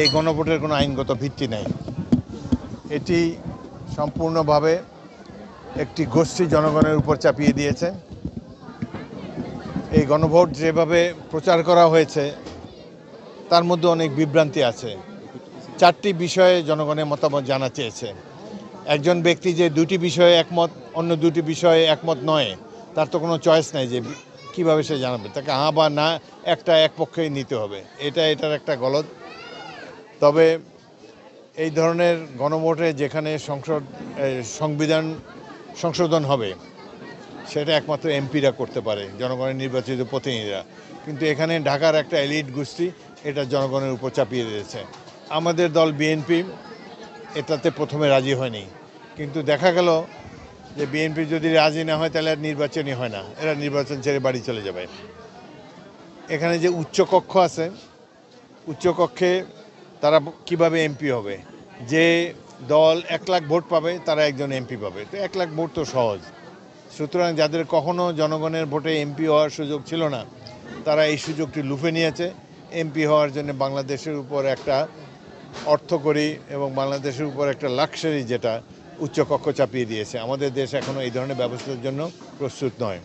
এই গণভোটের কোনো আইনগত ভিত্তি নেই। এটি সম্পূর্ণভাবে একটি গোষ্ঠী জনগণের উপর চাপিয়ে দিয়েছে। এই গণভোট যেভাবে প্রচার করা হয়েছে, তার মধ্যে অনেক বিভ্রান্তি আছে। চারটি বিষয়ে জনগণের মতামত জানা চেয়েছে। একজন ব্যক্তি যে দুটি বিষয়ে একমত, অন্য দুটি বিষয়ে একমত নয়, তার তো কোনো চয়েস নাই যে কীভাবে সে জানাবে। তাকে হ্যাঁ বা না একটা এক পক্ষেই নিতে হবে। এটা এটার একটা গলদ। তবে এই ধরনের গণভোটে যেখানে সংসদ সংবিধান সংশোধন হবে, সেটা একমাত্র এমপিরা করতে পারে, জনগণের নির্বাচিত প্রতিনিধিরা। কিন্তু এখানে ঢাকার একটা এলিট গোষ্ঠী, এটা জনগণের উপর চাপিয়ে দিয়েছে। আমাদের দল বিএনপি, এটাতে প্রথমে রাজি হয়নি। কিন্তু দেখা গেল যে বিএনপি যদি রাজি না হয়, তাহলে আর নির্বাচনই হয় না। এরা নির্বাচন ছেড়ে বাড়ি চলে যাবে। এখানে যে উচ্চকক্ষ আছে, উচ্চকক্ষে তারা কীভাবে এমপি হবে? যে দল এক লাখ ভোট পাবে, তারা একজন এমপি পাবে। তো এক লাখ ভোট তো সহজ। সুতরাং যাদের কখনো জনগণের ভোটে এমপি হওয়ার সুযোগ ছিল না, তারা এই সুযোগটি লুফে নিয়েছে। এমপি হওয়ার জন্য বাংলাদেশের উপর একটা অর্থকরী এবং বাংলাদেশের উপর একটা লাক্সারি যেটা উচ্চকক্ষ চাপিয়ে দিয়েছে। আমাদের দেশ এখনও এই ধরনের ব্যবস্থার জন্য প্রস্তুত নয়।